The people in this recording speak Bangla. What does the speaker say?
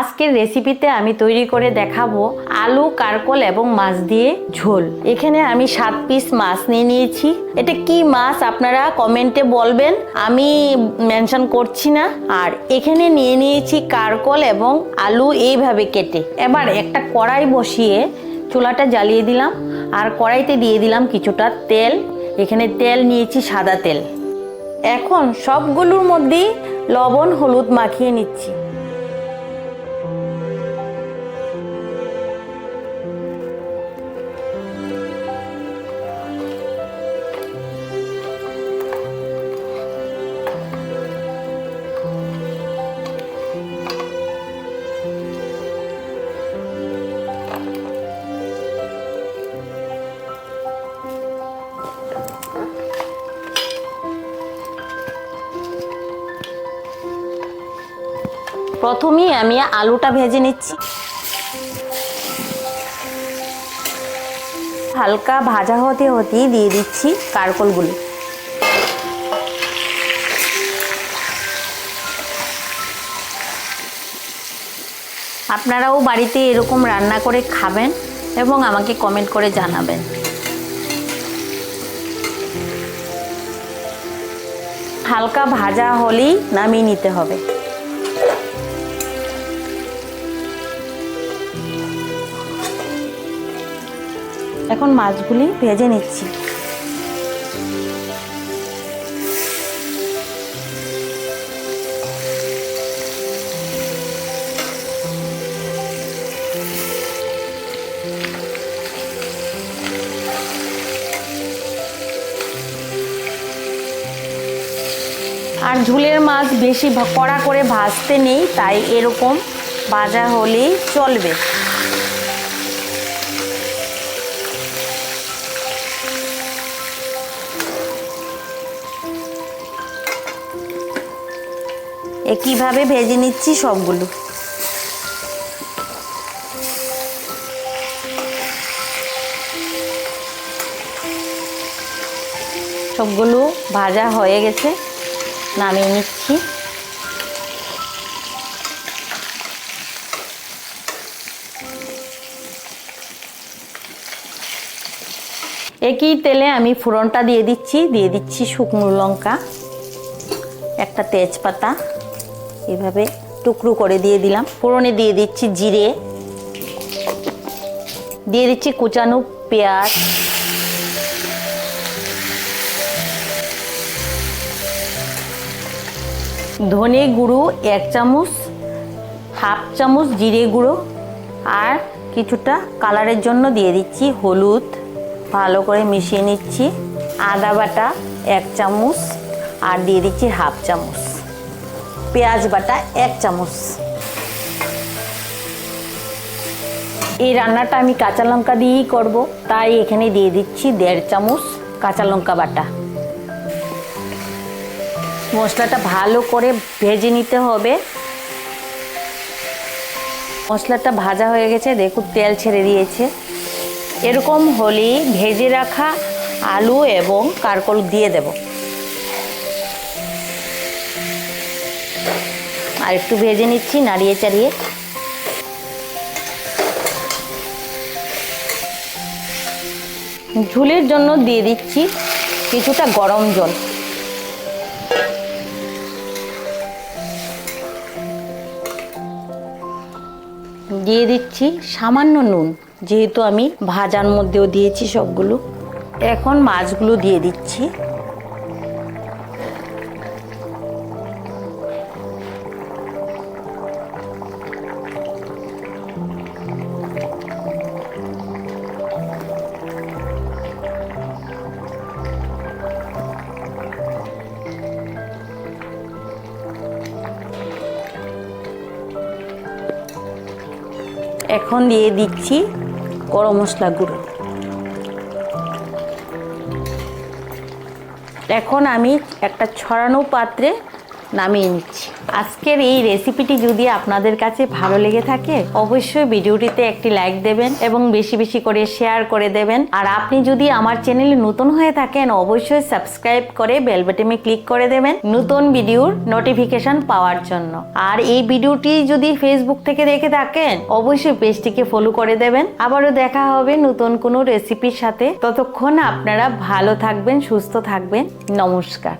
আজকের রেসিপিতে আমি তৈরি করে দেখাবো আলু, কারকল এবং মাছ দিয়ে ঝোল। এখানে আমি সাত পিস মাছ নিয়ে নিয়েছি। এটা কি মাছ আপনারা কমেন্টে বলবেন। আমি মেনশন করছি না। আর এখানে নিয়ে নিয়েছি কারকল এবং আলু এইভাবে কেটে। এবার একটা কড়াই বসিয়ে চুলাটা জ্বালিয়ে দিলাম। আর কড়াইতে দিয়ে দিলাম কিছুটা তেল। এখানে তেল নিয়েছি সাদা তেল। এখন সবগুলোর মধ্যেই লবণ, হলুদ মাখিয়ে নিচ্ছি। প্রথমেই আমি আলুটা ভেজে নিচ্ছি। হালকা ভাজা হতে হতেই দিয়ে দিচ্ছি কারকলগুলো। আপনারাও বাড়িতে এরকম রান্না করে খাবেন এবং আমাকে কমেন্ট করে জানাবেন। হালকা ভাজা হলেই নামিয়ে নিতে হবে। এখন মাছগুলি ভেজে নিচ্ছি। আর ঝুলের মাছ বেশি কড়া করে ভাজতে নেই, তাই এরকম ভাজা হলেই চলবে। একইভাবে ভেজে নিচ্ছি সবগুলো। সবগুলো ভাজা হয়ে গেছে, নামিয়ে নিচ্ছি। একই তেলে আমি ফোড়নটা দিয়ে দিচ্ছি দিয়ে দিচ্ছি শুকনো লঙ্কা, একটা তেজপাতা। এভাবে টুকরো করে দিয়ে দিলাম। ফোড়নে দিয়ে দিচ্ছি জিরে। দিয়ে দিচ্ছি কুচানো পেঁয়াজ। ধনে গুঁড়ো এক চামচ, হাফ চামচ জিরে গুঁড়ো আর কিছুটা কালারের জন্য দিয়ে দিচ্ছি হলুদ। ভালো করে মিশিয়ে নিচ্ছি। আদা বাটা এক চামচ আর দিয়ে দিচ্ছি হাফ চামচ। পেঁয়াজ বাটা এক চামচ। এই রান্নাটা আমি কাঁচা লঙ্কা দিয়েই করব, তাই এখানে দিয়ে দিচ্ছি দেড় চামচ কাঁচা লঙ্কা বাটা। মশলাটা ভালো করে ভেজে নিতে হবে। মশলাটা ভাজা হয়ে গেছে, দেখুন তেল ছেড়ে দিয়েছে। এরকম হলে ভেজে রাখা আলু এবং কারকল দিয়ে দেব। আর একটু ভেজে নিচ্ছি নাড়িয়ে চাড়িয়ে। ঝুলের জন্য দিয়ে দিচ্ছি কিছুটা গরম জল। দিয়ে দিচ্ছি সামান্য নুন, যেহেতু আমি ভাজার মধ্যেও দিয়েছি সবগুলো। এখন মাছগুলো দিয়ে দিচ্ছি। এখন দিয়ে দিচ্ছি গরম মশলা গুঁড়ো। এখন আমি একটা ছড়ানো পাত্রে নামিয়ে নিচ্ছি। আজকের এই রেসিপিটি যদি আপনাদের কাছে ভালো লেগে থাকে, অবশ্যই ভিডিওটিতে একটি লাইক দেবেন এবং বেশি বেশি করে শেয়ার করে দেবেন। আর আপনি যদি আমার চ্যানেলে নতুন হয়ে থাকেন, অবশ্যই সাবস্ক্রাইব করে বেল ক্লিক করে দেবেন নতুন ভিডিওর নোটিফিকেশন পাওয়ার জন্য। আর এই ভিডিওটি যদি ফেসবুক থেকে দেখে থাকেন, অবশ্যই পেজটিকে ফলো করে দেবেন। আবারও দেখা হবে নতুন কোনো রেসিপির সাথে। ততক্ষণ আপনারা ভালো থাকবেন, সুস্থ থাকবেন। নমস্কার।